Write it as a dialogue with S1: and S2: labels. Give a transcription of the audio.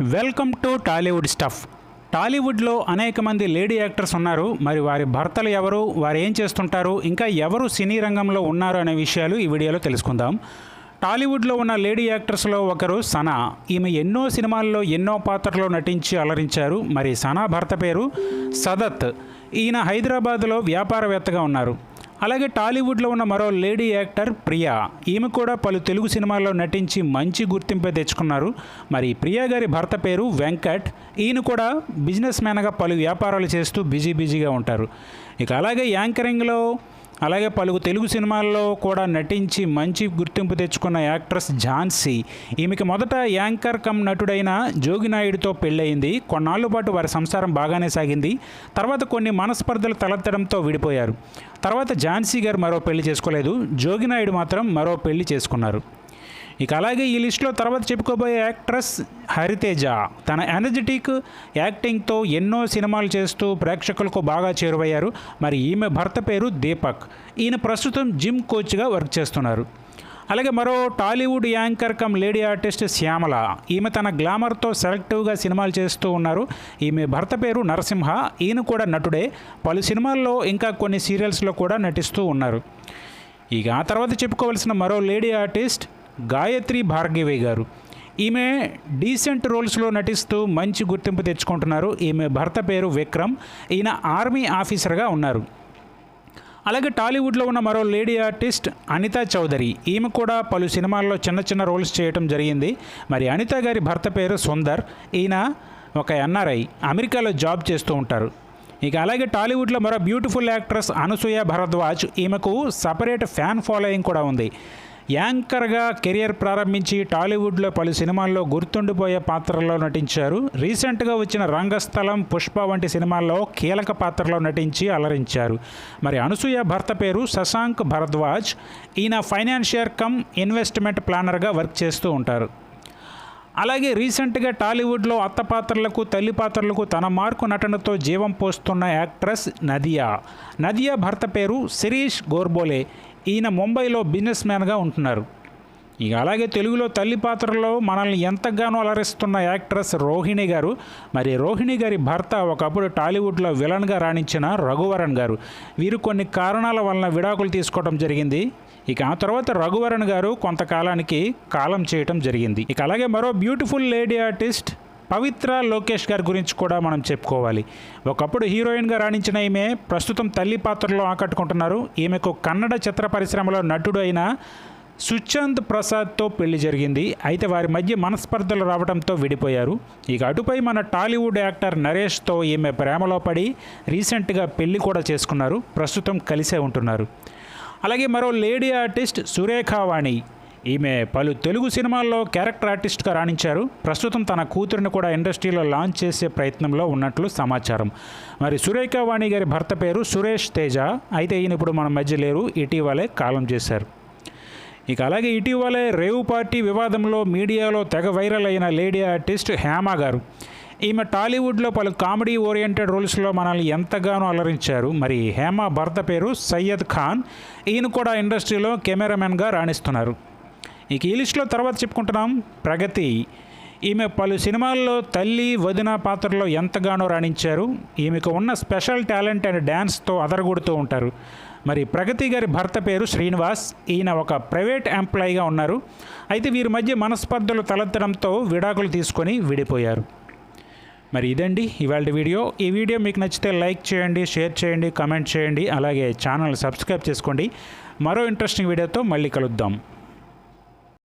S1: Welcome to Tollywood stuff. టాలీవుడ్లో అనేక మంది లేడీ యాక్టర్స్ ఉన్నారు మరి వారి భర్తలు ఎవరు వారు ఏం చేస్తుంటారు ఇంకా ఎవరు సినీ రంగంలో ఉన్నారు అనే విషయాలు ఈ వీడియోలో తెలుసుకుందాం. టాలీవుడ్లో ఉన్న లేడీ యాక్టర్స్లో ఒకరు సనా. ఈమె ఎన్నో సినిమాల్లో ఎన్నో పాత్రలో నటించి అలరించారు మరి సనా భర్త పేరు సదత్. ఈయన హైదరాబాద్లో వ్యాపారవేత్తగా ఉన్నారు. అలాగే టాలీవుడ్లో ఉన్న మరో లేడీ యాక్టర్ ప్రియా. ఈమె కూడా పలు తెలుగు సినిమాల్లో నటించి మంచి గుర్తింపు తెచ్చుకున్నారు. మరి ప్రియా గారి భర్త పేరు వెంకట్. ఈయన కూడా బిజినెస్ మ్యాన్గా పలు వ్యాపారాలు చేస్తూ బిజీ బిజీగా ఉంటారు. ఇక అలాగే యాంకరింగ్లో అలాగే పలువు తెలుగు సినిమాల్లో కూడా నటించి మంచి గుర్తింపు తెచ్చుకున్న యాక్ట్రెస్ ఝాన్సీ. ఈమెకి మొదట యాంకర్ కమ్ నటుడైన జోగినాయుడితో పెళ్ళయింది. కొన్నాళ్ళ పాటు వారి సంసారం బాగానే సాగింది. తర్వాత కొన్ని మనస్పర్ధలు తలెత్తడంతో విడిపోయారు. తర్వాత ఝాన్సీ గారు మరో పెళ్ళి చేసుకోలేదు. జోగినాయుడు మాత్రం మరో పెళ్ళి చేసుకున్నారు. ఇక అలాగే ఈ లిస్టులో తర్వాత చెప్పుకోబోయే యాక్ట్రెస్ హరితేజ. తన ఎనర్జెటిక్ యాక్టింగ్తో ఎన్నో సినిమాలు చేస్తూ ప్రేక్షకులకు బాగా చేరువయ్యారు. మరి ఈమె భర్త పేరు దీపక్. ఈయన ప్రస్తుతం జిమ్ కోచ్గా వర్క్ చేస్తున్నారు. అలాగే మరో Tollywood anchor cum lady artist Shyamala. ఈమె తన గ్లామర్తో సెలెక్టివ్గా సినిమాలు చేస్తూ ఉన్నారు. ఈమె భర్త పేరు నరసింహ. ఈయన కూడా నటుడే. పలు సినిమాల్లో ఇంకా కొన్ని సీరియల్స్లో కూడా నటిస్తూ ఉన్నారు. ఇక ఆ తర్వాత చెప్పుకోవాల్సిన మరో లేడీ ఆర్టిస్ట్ గాయత్రి భార్గవి గారు. ఈమె డీసెంట్ రోల్స్లో నటిస్తూ మంచి గుర్తింపు తెచ్చుకుంటున్నారు. ఈమె భర్త పేరు విక్రమ్. ఈయన ఆర్మీ ఆఫీసర్గా ఉన్నారు. అలాగే టాలీవుడ్లో ఉన్న మరో లేడీ ఆర్టిస్ట్ అనితా చౌదరి. ఈమె కూడా పలు సినిమాల్లో చిన్న చిన్న రోల్స్ చేయటం జరిగింది. మరి అనిత గారి భర్త పేరు సుందర్. ఈయన ఒక ఎన్ఆర్ఐ అమెరికాలో జాబ్ చేస్తూ ఉంటారు. ఇక అలాగే టాలీవుడ్లో మరో బ్యూటిఫుల్ యాక్ట్రెస్ అనసూయ భరద్వాజ్. ఈమెకు సపరేట్ ఫ్యాన్ ఫాలోయింగ్ కూడా ఉంది. యాంకర్గా కెరియర్ ప్రారంభించి టాలీవుడ్లో పలు సినిమాల్లో గుర్తుండిపోయే పాత్రల్లో నటించారు. రీసెంట్గా వచ్చిన రంగస్థలం పుష్ప వంటి సినిమాల్లో కీలక పాత్రలో నటించి అలరించారు. మరి అనసూయ భర్త పేరు శశాంక్ భరద్వాజ్. ఈయన ఫైనాన్షియర్ కమ్ ఇన్వెస్ట్మెంట్ ప్లానర్గా వర్క్ చేస్తూ ఉంటారు. అలాగే రీసెంట్గా టాలీవుడ్లో అత్త పాత్రలకు తల్లి పాత్రలకు తన మార్కు నటనతో జీవం పోస్తున్న యాక్ట్రెస్ నదియా. నదియా భర్త పేరు శిరీష్ గోర్బోలే. ఈయన ముంబైలో బిజినెస్ మ్యాన్గా ఉంటున్నారు. ఇక అలాగే తెలుగులో తల్లి పాత్రలో మనల్ని ఎంతగానో అలరిస్తున్న యాక్ట్రెస్ రోహిణి గారు. మరి రోహిణి గారి భర్త ఒకప్పుడు టాలీవుడ్లో విలన్గా రాణించిన రఘువరన్ గారు. వీరు కొన్ని కారణాల వలన విడాకులు తీసుకోవడం జరిగింది. ఇక ఆ తర్వాత రఘువరన్ గారు కొంతకాలానికి కాలం చేయటం జరిగింది. ఇక అలాగే మరో beautiful lady artist Pavitra Lokesh గారి గురించి కూడా మనం చెప్పుకోవాలి. ఒకప్పుడు హీరోయిన్గా రాణించిన ఈమె ప్రస్తుతం తల్లి పాత్రలో ఆకట్టుకుంటున్నారు. ఈమెకు కన్నడ చిత్ర పరిశ్రమలో నటుడు అయిన సుశాంత్ ప్రసాద్తో పెళ్ళి జరిగింది. అయితే వారి మధ్య మనస్పర్ధలు రావడంతో విడిపోయారు. ఇక అటుపై మన టాలీవుడ్ యాక్టర్ నరేష్తో ఈమె ప్రేమలో పడి రీసెంట్గా పెళ్ళి కూడా చేసుకున్నారు. ప్రస్తుతం కలిసే ఉంటున్నారు. అలాగే మరో లేడీ ఆర్టిస్ట్ సురేఖావాణి ఈమె పలు తెలుగు సినిమాల్లో క్యారెక్టర్ ఆర్టిస్ట్గా రాణించారు. ప్రస్తుతం తన కూతురిని కూడా ఇండస్ట్రీలో లాంచ్ చేసే ప్రయత్నంలో ఉన్నట్లు సమాచారం. మరి సురేఖ వాణి గారి భర్త పేరు సురేష్ తేజ. అయితే ఈయన ఇప్పుడు మన మధ్య లేరు. ఇటీవలే కాలం చేశారు. ఇక అలాగే ఇటీవలే రేవు పార్టీ వివాదంలో మీడియాలో తెగ వైరల్ అయిన లేడీ ఆర్టిస్ట్ హేమ గారు. ఈమె టాలీవుడ్లో పలు కామెడీ ఓరియంటెడ్ రోల్స్లో మనల్ని ఎంతగానో అలరించారు. మరి హేమ భర్త పేరు సయ్యద్ ఖాన్. ఈయన కూడా ఇండస్ట్రీలో కెమెరామెన్గా రాణిస్తున్నారు. ఇక ఈ లిస్టులో తర్వాత చెప్పుకుంటున్నాం. ప్రగతి. ఈమె పలు సినిమాల్లో తల్లి వదిన పాత్రలో ఎంతగానో రాణించారు. ఈమెకు ఉన్న స్పెషల్ టాలెంట్ అండ్ డ్యాన్స్తో అదరగొడుతూ ఉంటారు. మరి ప్రగతి గారి భర్త పేరు శ్రీనివాస్. ఈయన ఒక ప్రైవేట్ ఎంప్లాయీగా ఉన్నారు. అయితే వీరి మధ్య మనస్పర్ధలు తలెత్తడంతో విడాకులు తీసుకొని విడిపోయారు. మరి ఇదండి ఇవాళ వీడియో. ఈ వీడియో మీకు నచ్చితే లైక్ చేయండి షేర్ చేయండి కమెంట్ చేయండి అలాగే ఛానల్ సబ్స్క్రైబ్ చేసుకోండి. మరో ఇంట్రెస్టింగ్ వీడియోతో మళ్ళీ కలుద్దాం.